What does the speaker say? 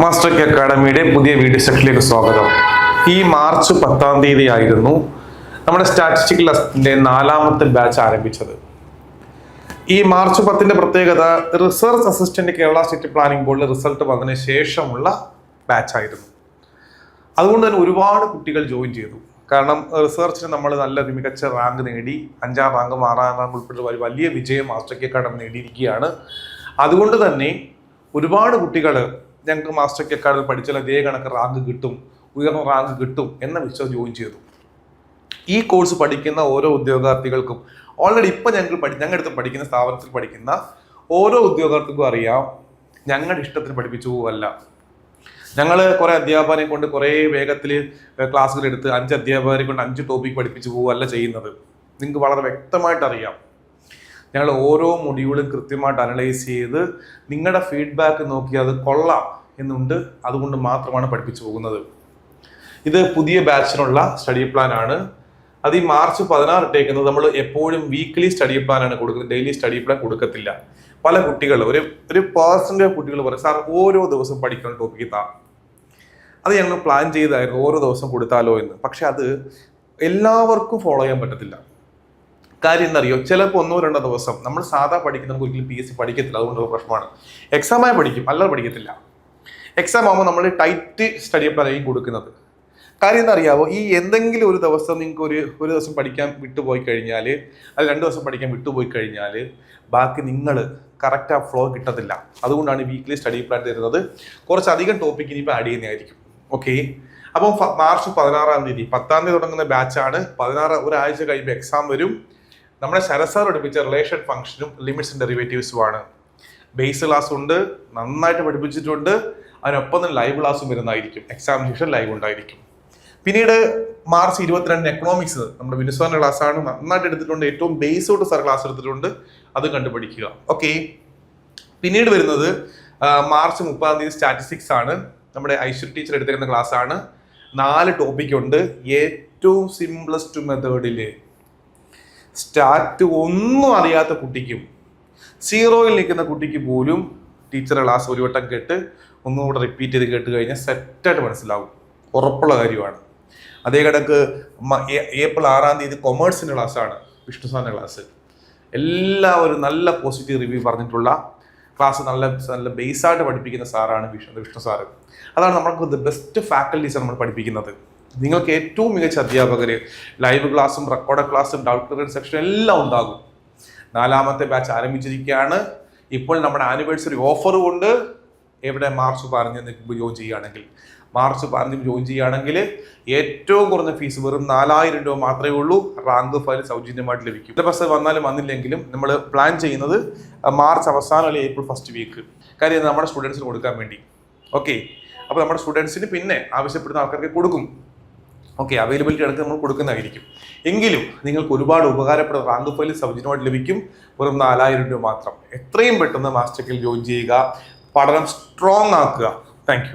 Master K അക്കാഡമിയുടെ പുതിയ video സെക്ഷനിലേക്ക് സ്വാഗതം. ഈ മാർച്ച് പത്താം തീയതി ആയിരുന്നു നമ്മുടെ സ്റ്റാറ്റിസ്റ്റിക്കൽ അസിസ്റ്റന്റിന്റെ നാലാമത്തെ ബാച്ച് ആരംഭിച്ചത്. ഈ മാർച്ച് പത്തിന്റെ പ്രത്യേകത research assistant Kerala state planning ബോർഡിൽ റിസൾട്ട് വന്നതിന് ശേഷമുള്ള ബാച്ച് ആയിരുന്നു. അതുകൊണ്ട് തന്നെ ഒരുപാട് കുട്ടികൾ ജോയിൻ ചെയ്തു. കാരണം റിസർച്ചിന് നമ്മൾ നല്ല മികച്ച റാങ്ക് നേടി അഞ്ചാം റാങ്ക് ആറാം റാങ്ക് ഉൾപ്പെടെ വലിയ വിജയം മാസ്റ്റർ കെ അക്കാഡമി നേടിയിരിക്കുകയാണ്. അതുകൊണ്ട് തന്നെ ഒരുപാട് കുട്ടികൾ ഞങ്ങൾക്ക് മാസ്റ്റർ അക്കാഡമി പഠിച്ചാൽ അതേ കണക്ക് റാങ്ക് കിട്ടും ഉയർന്ന റാങ്ക് കിട്ടും എന്ന വിശ്വാസം ജോയിൻ ചെയ്തു. ഈ കോഴ്സ് പഠിക്കുന്ന ഓരോ ഉദ്യോഗാർത്ഥികൾക്കും ഓൾറെഡി ഇപ്പം ഞങ്ങൾ പഠി ഞങ്ങളുടെ അടുത്ത് പഠിക്കുന്ന സ്ഥാപനത്തിൽ പഠിക്കുന്ന ഓരോ ഉദ്യോഗാർത്ഥിക്കും അറിയാം ഞങ്ങളുടെ ഇഷ്ടത്തിന് പഠിപ്പിച്ചു പോവല്ല ഞങ്ങൾ കുറേ അധ്യാപകരെ കൊണ്ട് കുറേ വേഗത്തിൽ ക്ലാസ്സുകൾ എടുത്ത് അഞ്ച് അധ്യാപകരെ കൊണ്ട് അഞ്ച് ടോപ്പിക് പഠിപ്പിച്ചു പോവുകയല്ല ചെയ്യുന്നത്. നിങ്ങൾക്ക് വളരെ വ്യക്തമായിട്ട് അറിയാം ഞങ്ങൾ ഓരോ മൊഡ്യൂളും കൃത്യമായിട്ട് അനലൈസ് ചെയ്ത് നിങ്ങളുടെ ഫീഡ്ബാക്ക് നോക്കി അത് കൊള്ളാം എന്നുണ്ട്. അതുകൊണ്ട് മാത്രമാണ് പഠിപ്പിച്ചു പോകുന്നത്. ഇത് പുതിയ ബാച്ചിനുള്ള സ്റ്റഡി പ്ലാൻ ആണ്. അത് ഈ മാർച്ച് പതിനാറ് ഇട്ടേക്കുന്നത് നമ്മൾ എപ്പോഴും വീക്ക്ലി സ്റ്റഡി പ്ലാൻ ആണ് കൊടുക്കുന്നത് ഡെയിലി സ്റ്റഡി പ്ലാൻ കൊടുക്കത്തില്ല. പല കുട്ടികൾ ഒരു ഒരു പേഴ്സന്റ് കുട്ടികൾ പറയും സാർ ഓരോ ദിവസം പഠിക്കുന്ന ടോപ്പിക്ക് താ അത് ഞങ്ങൾ പ്ലാൻ ചെയ്തായിരുന്നു ഓരോ ദിവസം കൊടുത്താലോ എന്ന്. പക്ഷെ അത് എല്ലാവർക്കും ഫോളോ ചെയ്യാൻ പറ്റത്തില്ല. കാര്യം എന്നറിയോ ചിലപ്പോൾ ഒന്നോ രണ്ടോ ദിവസം നമ്മൾ സാധാ പഠിക്കുന്ന നമുക്ക് ഒരിക്കലും പി എസ് സി പഠിക്കത്തില്ല. അതുകൊണ്ടുള്ള പ്രശ്നമാണ്. എക്സാമായി പഠിക്കും. അല്ലാതെ പഠിക്കത്തില്ല. എക്സാം ആകുമ്പോൾ നമ്മൾ ടൈറ്റ് സ്റ്റഡി പ്ലാൻ ആയിരിക്കും കൊടുക്കുന്നത്. കാര്യം എന്നറിയാവോ ഈ എന്തെങ്കിലും ഒരു ദിവസം നിങ്ങൾക്ക് ഒരു ഒരു ദിവസം പഠിക്കാൻ വിട്ടുപോയി കഴിഞ്ഞാൽ അത് രണ്ട് ദിവസം പഠിക്കാൻ വിട്ടുപോയി കഴിഞ്ഞാൽ ബാക്കി നിങ്ങൾ കറക്റ്റ് ആ ഫ്ലോ കിട്ടത്തില്ല. അതുകൊണ്ടാണ് വീക്ക്ലി സ്റ്റഡി പ്ലാൻ തരുന്നത്. കുറച്ചധികം ടോപ്പിക് ഇനിയിപ്പോൾ ആഡ് ചെയ്യുന്നതായിരിക്കും. ഓക്കെ അപ്പം മാർച്ച് പതിനാറാം തീയതി പത്താം തീയതി തുടങ്ങുന്ന ബാച്ചാണ് പതിനാറ് ഒരാഴ്ച കഴിയുമ്പോൾ എക്സാം വരും. നമ്മുടെ ശരസാർ പഠിപ്പിച്ച റിലേഷൻ ഫംഗ്ഷനും ലിമിറ്റ്സ് ആൻഡ് ഡെറിവേറ്റീവ്സും ആണ്. ബേസ് ക്ലാസ് ഉണ്ട് നന്നായിട്ട് പഠിപ്പിച്ചിട്ടുണ്ട് അതിനൊപ്പം തന്നെ ലൈവ് ക്ലാസ്സും വരുന്നതായിരിക്കും. എക്സാമിനേഷൻ ലൈവ് ഉണ്ടായിരിക്കും. പിന്നീട് മാർച്ച് ഇരുപത്തിരണ്ടിന് എക്കണോമിക്സ് നമ്മുടെ വിനുസ്വാറിന്റെ ക്ലാസ് ആണ്. നന്നായിട്ട് എടുത്തിട്ടുണ്ട്. ഏറ്റവും ബേസ് തൊട്ട് സാർ ക്ലാസ് എടുത്തിട്ടുണ്ട്. അത് കണ്ടുപഠിക്കുക. ഓക്കെ പിന്നീട് വരുന്നത് മാർച്ച് മുപ്പതാം തീയതി സ്റ്റാറ്റിസ്റ്റിക്സ് ആണ്. നമ്മുടെ ഐശ്വര്യ ടീച്ചർ എടുത്തിരുന്ന ക്ലാസ് ആണ്. നാല് ടോപ്പിക് ഉണ്ട്. ഏറ്റവും സിംപ്ലസ്റ്റ് മെത്തേഡിൽ സ്റ്റാറ്റ് ഒന്നും അറിയാത്ത കുട്ടിക്കും. സീറോയിൽ നിൽക്കുന്ന കുട്ടിക്ക് പോലും ടീച്ചർ ക്ലാസ് ഒരു വട്ടം കേട്ട് ഒന്നുകൂടെ റിപ്പീറ്റ് ചെയ്ത് കേട്ട് കഴിഞ്ഞാൽ സെറ്റായിട്ട് മനസ്സിലാവും. ഉറപ്പുള്ള കാര്യമാണ്. അതേ ഏ- ഏപ്രിൽ ആറാം തീയതി കൊമേഴ്സിന്റെ ക്ലാസ്സാണ് വിഷ്ണു സാറിന്റെ ക്ലാസ് എല്ലാവരും നല്ല പോസിറ്റീവ് റിവ്യൂ പറഞ്ഞിട്ടുള്ള ക്ലാസ് നല്ല നല്ല ബേസായിട്ട് പഠിപ്പിക്കുന്ന സാറാണ് വിഷ്ണു വിഷ്ണു സാറ്. അതാണ് നമ്മൾക്ക് ദ ബെസ്റ്റ് ഫാക്കൽറ്റീസ് നമ്മൾ പഠിപ്പിക്കുന്നത്. നിങ്ങൾക്ക് ഏറ്റവും മികച്ച അധ്യാപകർ ലൈവ് ക്ലാസ്സും റെക്കോർഡ് ക്ലാസ്സും ഡൗട്ട് ക്ലിയർ സെക്ഷൻ എല്ലാം ഉണ്ടാകും. നാലാമത്തെ ബാച്ച് ആരംഭിച്ചിരിക്കുകയാണ്. ഇപ്പോൾ നമ്മുടെ ആനിവേഴ്സറി ഓഫർ കൊണ്ട് എവിടെ മാർച്ച് പതിനഞ്ചിന് ജോയിൻ ചെയ്യുകയാണെങ്കിൽ. മാർച്ച് പതിനഞ്ചിന് ജോയിൻ ചെയ്യുകയാണെങ്കിൽ ഏറ്റവും കുറഞ്ഞ ഫീസ് വെറും നാലായിരം രൂപ മാത്രമേ ഉള്ളൂ. റാങ്ക് ഫയൽ സൗജന്യമായിട്ട് ലഭിക്കും. സിലബസ് വന്നാലും വന്നില്ലെങ്കിലും നമ്മൾ പ്ലാൻ ചെയ്യുന്നത് മാർച്ച് അവസാനം അല്ലെങ്കിൽ ഏപ്രിൽ ഫസ്റ്റ് വീക്ക് കാര്യം നമ്മുടെ സ്റ്റുഡൻസിന് കൊടുക്കാൻ വേണ്ടി. ഓക്കെ അപ്പോൾ നമ്മുടെ സ്റ്റുഡൻസിന് പിന്നെ ആവശ്യപ്പെടുന്ന ആൾക്കാർക്ക് കൊടുക്കും. ഓക്കെ അവൈലബിലിറ്റി അടക്കം നമ്മൾ കൊടുക്കുന്നതായിരിക്കും. എങ്കിലും നിങ്ങൾക്ക് ഒരുപാട് ഉപകാരപ്പെടുന്ന റാങ്ക് ഫയൽ സൗജന്യമായിട്ട് ലഭിക്കും. വെറും നാലായിരം രൂപ മാത്രം. എത്രയും പെട്ടെന്ന് മാസ്റ്റർക്കിൽ ജോയിൻ ചെയ്യുക. പഠനം സ്ട്രോങ് ആക്കുക. താങ്ക്